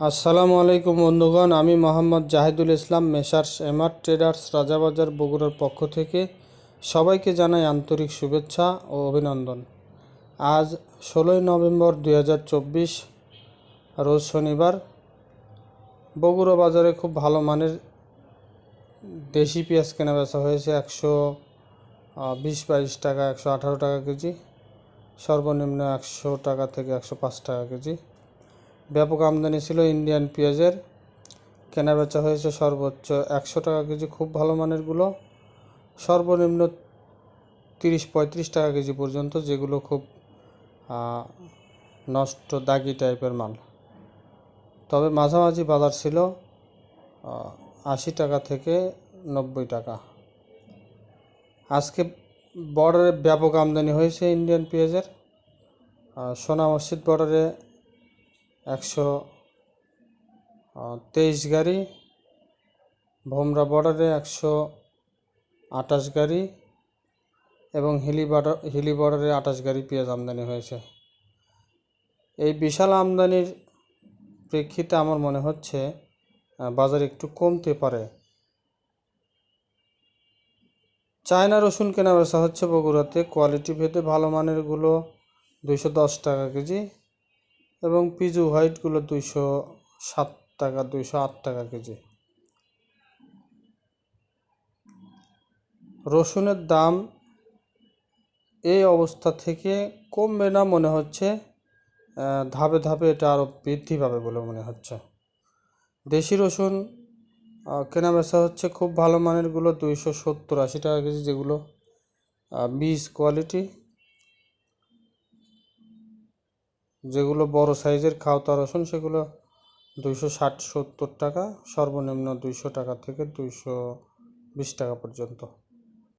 আসসালামু আলাইকুম বন্ধুগণ, আমি Mohammad Zahidul Islam, messrs MR traders, Rajabazar, বগুড়ার পক্ষ থেকে সবাইকে জানাই আন্তরিক শুভেচ্ছা ও অভিনন্দন। আজ ষোলোই নভেম্বর দুই হাজার চব্বিশ, রোজ শনিবার। বগুড়া বাজারে খুব ভালো মানের দেশি পেঁয়াজ কেনা বেচা হয়েছে একশো বিশ, বাইশ টাকা, একশো আঠারো টাকা কেজি, সর্বনিম্ন একশো টাকা থেকে একশো পাঁচ টাকা কেজি। ব্যাপক আমদানি ছিল ইন্ডিয়ান পেঁয়াজের। কেনা বেচা হয়েছে সর্বোচ্চ একশো টাকা কেজি খুব ভালো মানেরগুলো সর্বনিম্ন তিরিশ পঁয়ত্রিশ টাকা কেজি পর্যন্ত, যেগুলো খুব নষ্ট, দাগি টাইপের মাল। তবে মাঝামাঝি বাজার ছিল আশি টাকা থেকে নব্বই টাকা। আজকে বর্ডারে ব্যাপক আমদানি হয়েছে ইন্ডিয়ান পেঁয়াজের। সোনা মসজিদ বর্ডারে একশো তেইশ গাড়ি। ভোমরা বর্ডারে একশো আটাশ গাড়ি এবং হিলি বর্ডার হিলি বর্ডারে আটাশ গাড়ি পেঁয়াজ আমদানি হয়েছে। এই বিশাল আমদানির প্রেক্ষিতে আমার মনে হচ্ছে বাজার একটু কমতে পারে। চায়না রসুন কেনা বেচা হচ্ছে বগুড়াতে। কোয়ালিটি ভেদে ভালো মানেরগুলো দুইশো দশ টাকা কেজি। এবং পিজু হোয়াইটগুলো দুইশো সাত টাকা, দুইশো আট টাকা কেজি। রসুনের দাম এই অবস্থা থেকে কমবে না মনে হচ্ছে ধাপে ধাপে এটা আরও বৃদ্ধি পাবে বলে মনে হচ্ছে। দেশি রসুন কেনা বেচা হচ্ছে খুব ভালো মানেরগুলো দুইশো সত্তর আশি টাকা কেজি যেগুলো বীজ কোয়ালিটি যেগুলো বড় সাইজের খাওতা রসুন, সেগুলো দুইশো ষাট সত্তর টাকা, সর্বনিম্ন দুইশো টাকা থেকে দুইশো বিশ টাকা পর্যন্ত।